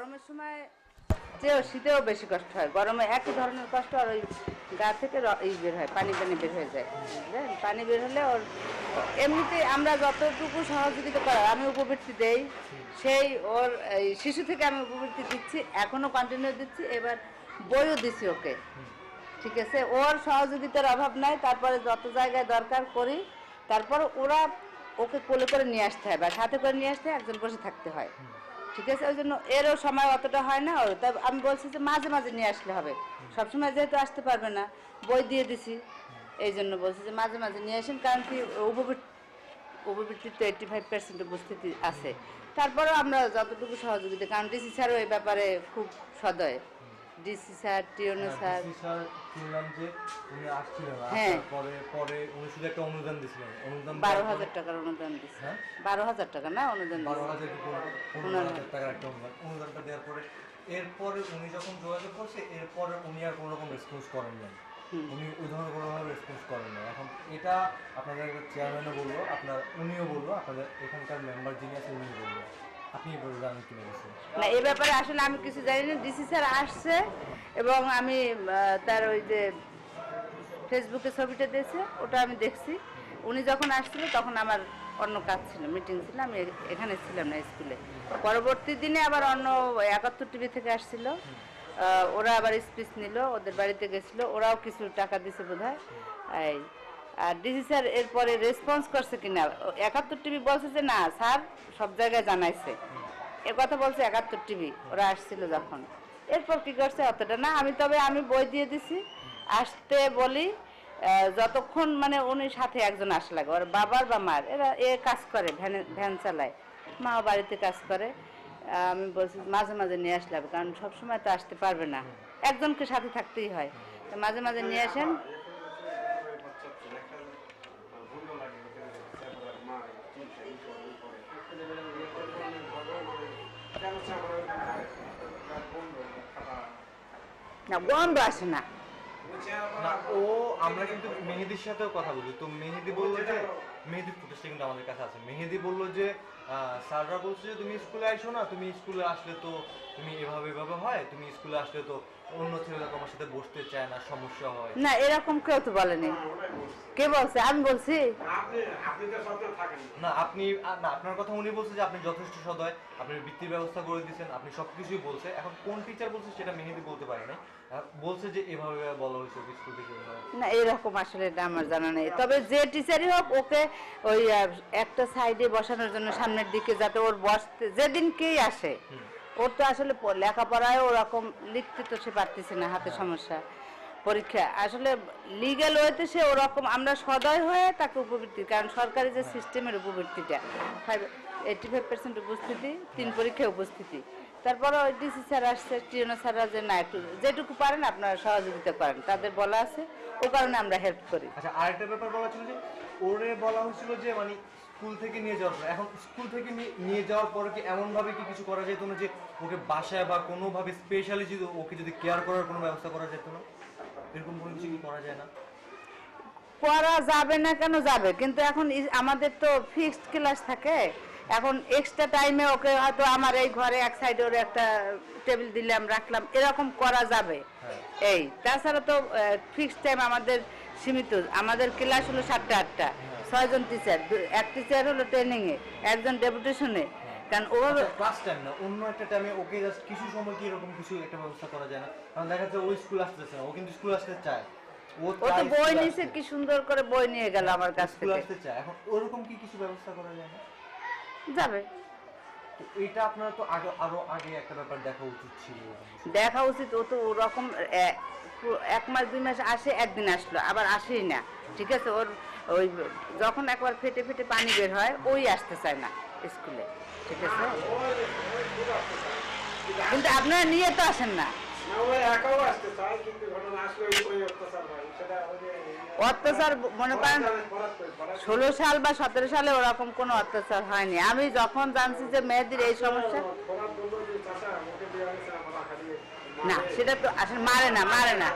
গরমের সময় যেও, শীতেও বেশি কষ্ট হয়। গরমে একই ধরনের কষ্ট আর ওই গা থেকে বের হয়, পানি পানি বের হয়ে যায়। পানি বের হলে ওর এমনিতে আমরা যতটুকু সহযোগিতা করার, আমি উপবৃত্তি দেই, সেই ওর এই শিশু থেকে আমি উপবৃত্তি দিচ্ছি, এখনও কন্টিনিউ দিচ্ছি, এবার বইও দিচ্ছি ওকে। ঠিক আছে? ওর সহযোগিতার অভাব নাই, তারপরে যত জায়গায় দরকার করি, তারপর ওরা ওকে কোলে করে নিয়ে আসতে হয় বা সাথে করে নিয়ে আসতে একজন বসে থাকতে হয়। ঠিক আছে? ওই জন্য এরও সময় অতটা হয় না। ওর তাই আমি বলছি যে মাঝে মাঝে নিয়ে আসলে হবে। সবসময় যেহেতু আসতে পারবে না, বই দিয়ে দিছি। এই জন্য বলছি যে মাঝে মাঝে নিয়ে আসেন, কারণ কি উপবৃত্তি উপবৃত্তির তো এইট্টি ফাইভ পার্সেন্ট উপস্থিতি আছে। তারপরেও আমরা যতটুকু সহযোগিতা কারণ ডিসি স্যারও এই ব্যাপারে খুব সদয়। DC sir TNO sir. DC sir শুনলাম যে উনি আসছিলেন। হ্যাঁ। পরে পরে উনি শুধু একটা অনুদান দিয়েছিলেন অনুদান বারো হাজার টাকার অনুদান দিচ্ছে হ্যাঁ? বারো হাজার টাকা না অনুদান বারো হাজার পনেরো হাজার টাকার একটা অনুদান অনুদানটা দেওয়ার পরে এরপরে উনি যখন যোগাযোগ করছে এরপরে উনি আর কোনো রকম রেসপন্স করেন নাই। উনি ওই ধরনের কোনো রকম রেসপন্স করেন নাই। এখন এটা আপনাদের চেয়ারম্যানও বলল আপনার উনিও বলল আপনাদের এখানকার মেম্বার যিনি আছে উনি বলল। আপনি না, এ ব্যাপারে আসলে আমি কিছু জানি না। ডিসি স্যার আসছে এবং আমি তার ওই যে ফেসবুকে ছবিটা দিয়েছে, ওটা আমি দেখছি। উনি যখন আসছিল, তখন আমার অন্য কাজ ছিল, মিটিং ছিল, আমি এখানে ছিলাম না স্কুলে। পরবর্তী দিনে আবার অন্য একাত্তর টিভি থেকে আসছিল। ওরা আবার স্পিচ নিল, ওদের বাড়িতে গেছিল, ওরাও কিছু টাকা দিছে বোধ হয় আর ডিসি স্যার এরপরে রেসপন্স করছে কিনা? একাত্তর টিভি বলছে যে না স্যার সব জায়গায় জানাইছে। এ কথা বলছে একাত্তর টিভি। ওরা আসছিল যখন। এরপর কি করছে? অতটা না আমি তবে আমি বই দিয়ে দিছি। আসতে বলি যতক্ষণ মানে উনি সাথে একজন আসা লাগে। ওর বাবার বা মার এরা এ কাজ করে ভ্যান ভ্যান চালায়। মাও বাড়িতে কাজ করে। আমি বলছি মাঝে মাঝে নিয়ে আসলে হবে, কারণ সবসময় তো আসতে পারবে না। একজনকে সাথে থাকতেই হয়। তো মাঝে মাঝে নিয়ে আসেন। না গন্ধ আসে না। ও, আমরা কিন্তু মেহেদির সাথেও কথা বলি তো মেহেদি বলল যে মেহেদি ফুটেজটা কিন্তু আমাদের কাছে আছে। মেহেদি বলল যে স্যাররা বলছে যে তুমি স্কুলে আইসো না তুমি স্কুলে আসলে তো তুমি এভাবে এভাবে হয় তুমি স্কুলে আসলে তো অন্য ছেলেরা তোমার সাথে বসতে চায় না সমস্যা হয়। না এরকম কেউ তো বলেনি। কে বলছে? আমি বলছি। আপনি আপনি তো সত্য থাকেন না আপনি না আপনার কথা উনি বলছে যে আপনি যথেষ্ট সদয় আপনি বৃত্তির ব্যবস্থা করে দিয়েছেন আপনি সবকিছুই বলছে। এখন কোন টিচার বলছে সেটা মেহেদি বলতে পারে না বলছে যে এভাবে বলা হয়েছে স্কুল থেকে না এরকম আসলে আমার জানা নেই। তবে যে টিচারই হোক ওকে ওই একটা সাইডে বসানোর জন্য সামনের দিকে যাতে ওর বসতে যেদিনকেই আসে ওর তো আসলে লেখাপড়ায় ওরকম লিখতে তো সে পারতেছে না হাতে সমস্যা। পরীক্ষা আসলে লিগ্যাল ওয়েতে সে ওরকম আমরা সদয় হয়ে তাকে উপবৃত্তি কারণ সরকারি যে সিস্টেমের উপবৃত্তিটা ফাইভ এইটি ফাইভ পার্সেন্ট উপস্থিতি তিন পরীক্ষায় উপস্থিতি। তারপরে ওই ডিসি স্যার আসছে টিএনও স্যাররা যে না একটু যেটুকু পারেন আপনারা সহযোগিতা করেন তাদের বলা আছে ও কারণে আমরা হেল্প করি। আচ্ছা আরেকটা ব্যাপার বলা ছিল যে ওরে বলা হয়েছিল যে মানে স্কুল থেকে নিয়ে যাওয়ার পর এখন স্কুল থেকে নিয়ে- যাওয়ার পরে কি এমন ভাবে কি কিছু করা যেত না যে ওকে বাসায় বা কোনোভাবে স্পেশালি যদি ওকে যদি কেয়ার করার কোনো ব্যবস্থা করা যেত না? এরকম কোনো কিছু কি করা যায় না? করা যাবে না কেন যাবে? কিন্তু এখন আমাদের তো ফিক্সড ক্লাস থাকে। এখন এক্সট্রা টাইমে ওকে হয়তো আমার এই ঘরে এক সাইডে ওর একটা টেবিল দিলাম রাখলাম। এরকম করা যাবে। হ্যাঁ। এই তাছাড়া তো ফিক্সড টাইম আমাদের সীমিত। আমাদের ক্লাস হলো সাতটা আটটা। ছয়জন টিচার এক টিচার হলো ট্রেনিংয়ে একজন ডেপুটেশনে কারণ ও ক্লাস টাইম না অন্য একটা টাইমে ওকে জাস্ট কিছু সময় কি এরকম কিছু একটা ব্যবস্থা করা যায় না? কারণ দেখা যাচ্ছে ওই স্কুল আসতেছে না ও কিন্তু স্কুল আসতে চায়। ও ও তো বই আসতে। কি সুন্দর করে বই নিয়ে গেল আমার কাছ থেকে। আসতে চায়। এখন ওরকম কি কিছু ব্যবস্থা করা যায় না? যাবে। এটা আপনার তো আগে আরও আগে একটা ব্যাপার দেখা উচিত ছিল। দেখা উচিত ও তো ওরকম এক মাস দুই মাস আসে একদিন আসলো আবার আসেই না ঠিক আছে? ওর ওই যখন একবার ফেটে ফেটে পানি বের হয় ওই আসতে চায় না স্কুলে ঠিক আছে? কিন্তু আপনারা নিয়ে তো আসেন না। অত্যাচার মনে করেন ষোলো সাল বা সতেরো সালে ওরকম কোনো অত্যাচার হয়নি। আমি যখন জানছি যে মেয়েদের এই সমস্যা না সেটা তো আসলে মারে না মারে না।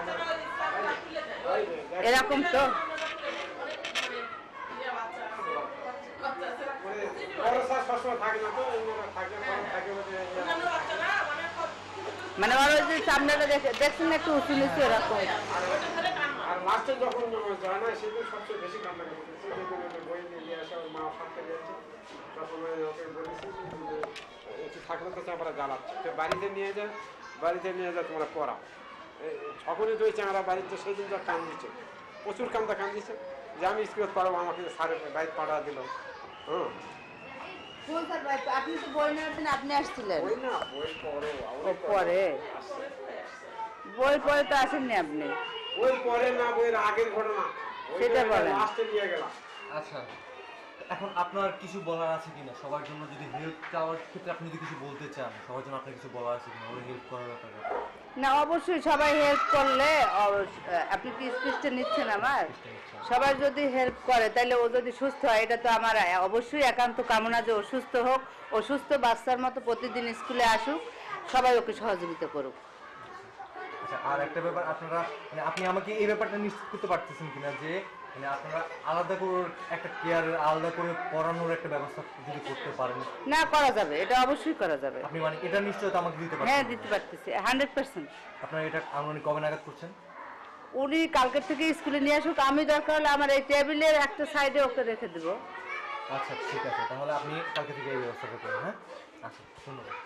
এরকম তো থাকে না তো থাকে মানে ওর ওই যে সামনেটা দেখে দেখছেন একটু উঁচু নিচু এরকম? আর যখন যায় না, সেদিন সবচেয়ে বেশি বই নিয়ে ওর মা বাড়িতে নিয়ে বাড়িতে নিয়ে তোমরা দুই প্রচুর কান্দা কান দিচ্ছে যে আমি স্কুলে পড়াবো, আমাকে স্যারের বাড়িতে পাঠা দিল। হ্যাঁ কোন স্যার আপনি তো বই নেওয়ার দিন আপনি আসছিলেন। পরে বই পরে তো আসেননি আপনি? বই পরে না বইয়ের আগের ঘটনা। সেটা বলেন। লাস্টে নিয়ে গেলাম। আচ্ছা এখন আপনার কিছু বলার আছে কিনা? সবার জন্য যদি হেল্প চাওয়ার ক্ষেত্রে আপনি যদি কিছু বলতে চান সবার জন্য আপনার কিছু বলার আছে কিনা? ওরা হেল্প করার ব্যাপারে। না, অবশ্যই সবাই হেল্প করলে আপনি কি স্পিচটা নিচ্ছেন আমার? সবাই যদি হেল্প করে তাহলে ও যদি সুস্থ হয়, এটা তো আমার অবশ্যই একান্ত কামনা যে অসুস্থ হোক অসুস্থ বাচ্চার মতো প্রতিদিন স্কুলে আসুক, সবাই ওকে সহযোগিতা করুক। আচ্ছা আর একটা ব্যাপার আপনারা মানে আপনি আমাকে এই ব্যাপারটা নিশ্চিত করতে পারতেছেন কিনা যে মানে আপনারা আলাদা করে একটা কেয়ার আলাদা করে পড়ানোর একটা ব্যবস্থা যদি করতে পারেন। না করা যাবে। এটা অবশ্যই করা যাবে। আপনি মানে এটা নিশ্চয়তা আমাকে দিতে পারবেন হ্যাঁ দিতে পারতেছি। হান্ড্রেড পার্সেন্ট আপনারা এটা আনুমানিক কবে নাগাদ করছেন? উনি কালকের থেকে স্কুলে নিয়ে আসুক আমি দরকার হলে আমার এই টেবিলের একটা সাইডে ওকে রেখে দেবো। আচ্ছা ঠিক আছে। তাহলে আপনি কালকে থেকে এই ব্যবস্থাটা করুন হ্যাঁ? আচ্ছা ধন্যবাদ।